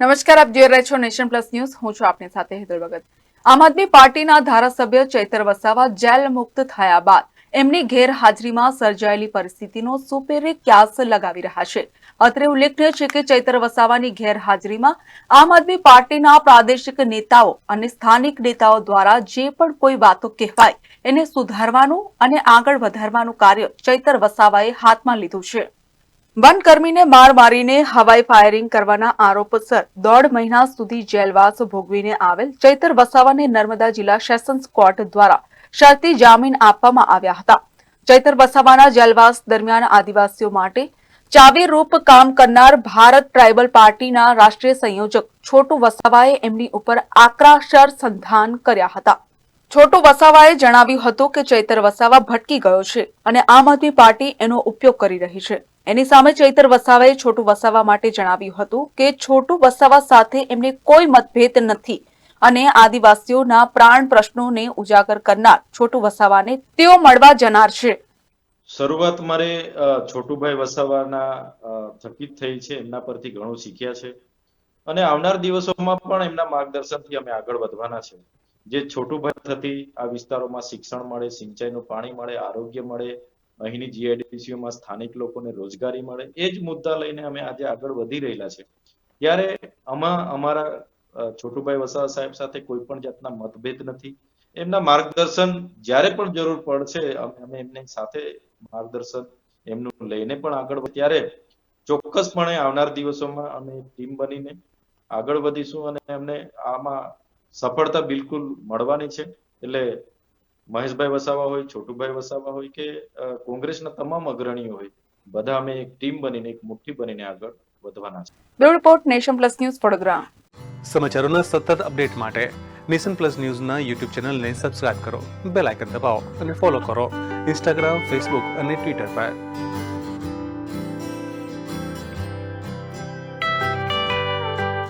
નમસ્કાર, આપ જોઈ રહ્યા છો નેશન પ્લસ ન્યૂઝ. હું છું આપની સાથે હેતલ ભગત. આમ આદમી પાર્ટીના ધારાસભ્ય ચૈતર વસાવા જેલ મુક્ત થયા બાદ એમની ગેરહાજરીમાં સર્જાયેલી પરિસ્થિતિનો સુપેરે ક્યાસ લગાવી રહ્યા છે. અત્રે ઉલ્લેખનીય છે કે ચૈતર વસાવાની ગેરહાજરીમાં આમ આદમી પાર્ટીના પ્રાદેશિક નેતાઓ અને સ્થાનિક નેતાઓ દ્વારા જે પણ કોઈ વાતો કહેવાય એને સુધારવાનું અને આગળ વધારવાનું કાર્ય ચૈતર વસાવાએ હાથમાં લીધું છે. વનકર્મીને માર મારીને હવાઈ ફાયરિંગ કરવાના આરોપસર દોઢ મહિના સુધી જેલવાસ ભોગવીને આવેલ ચૈતર વસાવાને નર્મદા જિલ્લા સેશન્સ કોર્ટ દ્વારા શરતી જામીન આપવામાં આવ્યા હતા. ચૈતર વસાવાના જેલવાસ દરમિયાન આદિવાસીઓ માટે ચાવીરૂપ કામ કરનાર ભારત ટ્રાઇબલ પાર્ટીના રાષ્ટ્રીય સંયોજક છોટુ વસાવાએ એમની ઉપર આક્રાશર સંધાન કર્યા હતા. છોટુ વસાવાએ જણાવ્યું હતું કે ચૈતર વસાવા ભટકી ગયો છે અને આમ આદમી પાર્ટી એનો ઉપયોગ કરી રહી છે. એની સામે ચૈતર વસાવાએ છોટુ વસાવા માટે જણાવ્યું હતું કે છોટુ વસાવા સાથે એમને કોઈ મતભેદ નથી અને આદિવાસીઓના પ્રાણ પ્રશ્નોને ઉજાગર કરનાર છોટુ વસાવાને તેઓ મળવા જનાર છે. શરૂઆત મારે છોટુભાઈ વસાવાના થકી થઈ છે, એમના પરથી ઘણું શીખ્યા છે. અને આવનાર દિવસોમાં પણ એમના માર્ગદર્શનથી અમે આગળ વધવાના છે. જે છોટુભાઈ થતી આ વિસ્તારોમાં શિક્ષણ મળે, સિંચાઈનું પાણી મળે, આરોગ્ય મળે અહીંની જીઆઈડીસીઓમાં સ્થાનિક લોકોને રોજગારી મળે, એ જ મુદ્દા લઈને અમે આજે આગળ વધી રહેલા છે. ત્યારે આમાં અમારા છોટુભાઈ વસાવા સાહેબ સાથે કોઈ પણ જાતના મતભેદ નથી. એમના માર્ગદર્શન જ્યારે પણ જરૂર પડશે, અમે એમને સાથે માર્ગદર્શન એમનું લઈને પણ આગળ ત્યારે ચોક્કસપણે આવનાર દિવસોમાં અમે ટીમ બનીને આગળ વધીશું અને એમને આમાં સફળતા બિલકુલ મળવાની છે. એટલે મહેશભાઈ વસાવા હોય છોટુભાઈ વસાવા હોય કે કોંગ્રેસના તમામ અગ્રણીઓ હોય બધા અમે એક ટીમ બનીને એક મુઠ્ઠી બનીને આગળ વધવાના છે. Bureau report Nation Plus News Vadodara. સમાચારોના સતત અપડેટ માટે નેશન પ્લસ ન્યૂઝના યુટ્યુબ ચેનલને સબસ્ક્રાઇબ કરો બેલ આઇકન દબાવો અને ફોલો કરો. ઇન્સ્ટાગ્રામ ફેસબુક અને ટ્વિટર પર.